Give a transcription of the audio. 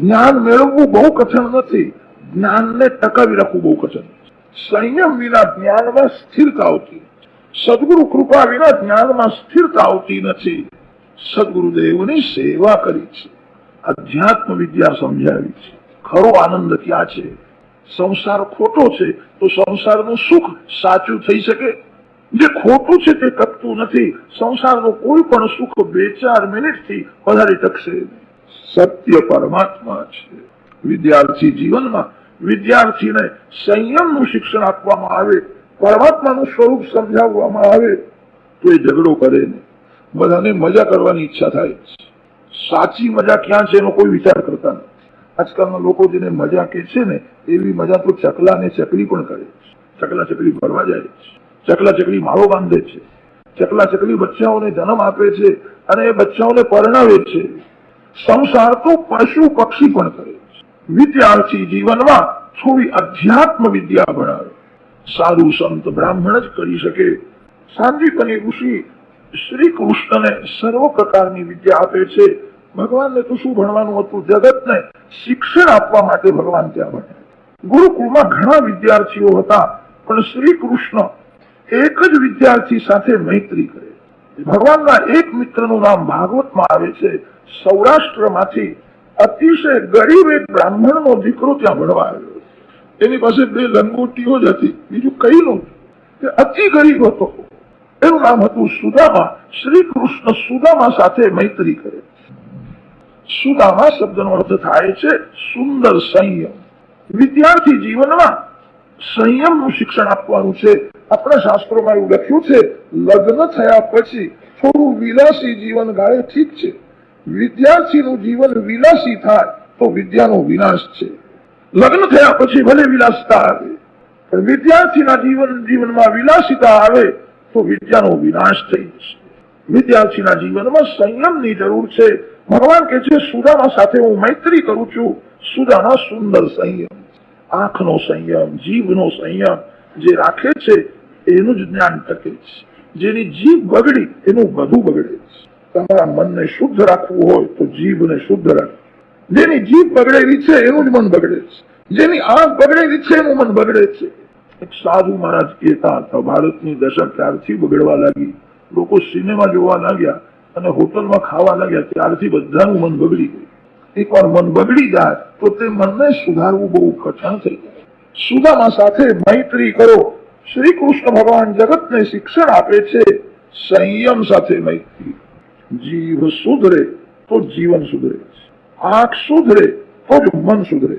જ્ઞાન મેળવવું બહુ કઠણ નથી. જ્ઞાનને ટકાવી રાખવું બહુ કઠણ. સંયમ વિના જ્ઞાનમાં સ્થિરતા આવતી સદગુરુ કૃપા વિના જ્ઞાનમાં સ્થિરતા આવતી નથી. સદગુરુદેવની સેવા કરી છે. અધ્યાત્મ વિદ્યા સમજાવી છે. ખરો આનંદ ક્યાં છે? સંસાર ખોટો છે, તો સંસારનું સુખ સાચું થઈ શકે? જે ખોટું છે તે ટકતું નથી. સંસારનું કોઈ પણ સુખ બે ચાર મિનિટથી વધારે ટકશે નહીં. સત્ય પરમાત્મા છે. વિદ્યાર્થી જીવનમાં વિદ્યાર્થીને સંયમનું શિક્ષણ આપવામાં આવે, પરમાત્માનું સ્વરૂપ સમજાવવામાં આવે, તો એ ઝઘડો કરે નહીં. બધાને મજા કરવાની ઈચ્છા થાય સાચી મજા ક્યાં છે એનો કોઈ વિચાર કરતા નથી. આજકાલના લોકો જેને મજા કે છે ને, એવી મજા તો ચકલા ને ચકલી પણ કરે છે. ચકલા ચકલી ભરવા જાય છે. ચકલા ચકલી માળો બાંધે છે. ચકલા ચકલી બચ્ચાઓને જન્મ આપે છે અને એ બચ્ચાઓને પરણાવે છે. સંસાર તો પશુ પક્ષી પણ કરે વિદ્યાર્થી જીવનમાં થોડી અધ્યાત્મ વિદ્યા ભણાવે. સારું સંત બ્રાહ્મણ જ કરી શકે. સાંદીપની ઋષિ શ્રી કૃષ્ણને સર્વ પ્રકારની વિદ્યા આપે છે. ભગવાનને તો શું ભણવાનું હતું? જગતને શિક્ષણ આપવા માટે ભગવાન ત્યાં ભણે. ગુરુકુળમાં ઘણા વિદ્યાર્થીઓ હતા, પણ શ્રી કૃષ્ણ એક જ વિદ્યાર્થી સાથે મૈત્રી કરે. ભગવાનના એક મિત્રનું નામ ભાગવતમાં આવે છે. સૌરાષ્ટ્રમાંથી અતિશય ગરીબ એક બ્રાહ્મણનો દીકરો ત્યાં ભણવા આવ્યો. એની પાસે બે લંગોટીઓ જ હતી. બીજું કઈ નહોતું. અતિ ગરીબ હતો. એનું નામ હતું સુદામા. શ્રી કૃષ્ણ સુદામા સાથે મૈત્રી કરે. સુદામા શબ્દનો અર્થ થાય છે સુંદર સંયમ. વિદ્યાર્થી જીવનમાં સંયમનું શિક્ષણ આપવાનું છે. આપણા શાસ્ત્રોમાં એવું લખ્યું છે, લગ્ન થયા પછી થોડું વિલાસી જીવન ગાળે ઠીક છે. વિદ્યાર્થીનું જીવન વિલાસી થાય તો વિદ્યાનો વિનાશ છે. લગ્ન થયા પછી ભલે વિલાસતા આવે, પણ વિદ્યાર્થીના જીવન જીવનમાં વિલાસિતા આવે તો વિદ્યાનો વિનાશ થઈ જશે. વિદ્યાર્થીના જીવનમાં સંયમની જરૂર છે. ભગવાન કે છે, સુદામા સાથે હું મૈત્રી કરું છું. સુદામા સુંદર સંયમ. આંખનો સંયમ, જીભનો સંયમ જે રાખે છે એનું જ જ્ઞાન ટકે છે. જેની જીભ બગડી, એનું બધું બગડે છે. તમારા મનને શુદ્ધ રાખવું હોય તો જીભને શુદ્ધ રાખવું જેની જીભ બગડેલી છે, એનું જ મન બગડે છે. જેની આંખ બગડેલી છે, એનું મન બગડે છે. એક સાધુ મહારાજ કહેતા હતા, ભારતની દશા ત્યારથી બગડવા લાગી. લોકો સિનેમા જોવા લાગ્યા અને હોટલમાં ખાવા લાગ્યા, ત્યારથી બધાનું મન બગડી ગયું. એકવાર મન બગડી જાય, તો તે મનને સુધારવું બહુ કઠણ થઈ જાય. સુધામાં સાથે મૈત્રી કરો શ્રી કૃષ્ણ ભગવાન જગતને શિક્ષણ આપે છે સંયમ સાથે મૈત્રી. જીવ સુધરે તો જીવન સુધરે આંખ સુધરે તો મન સુધરે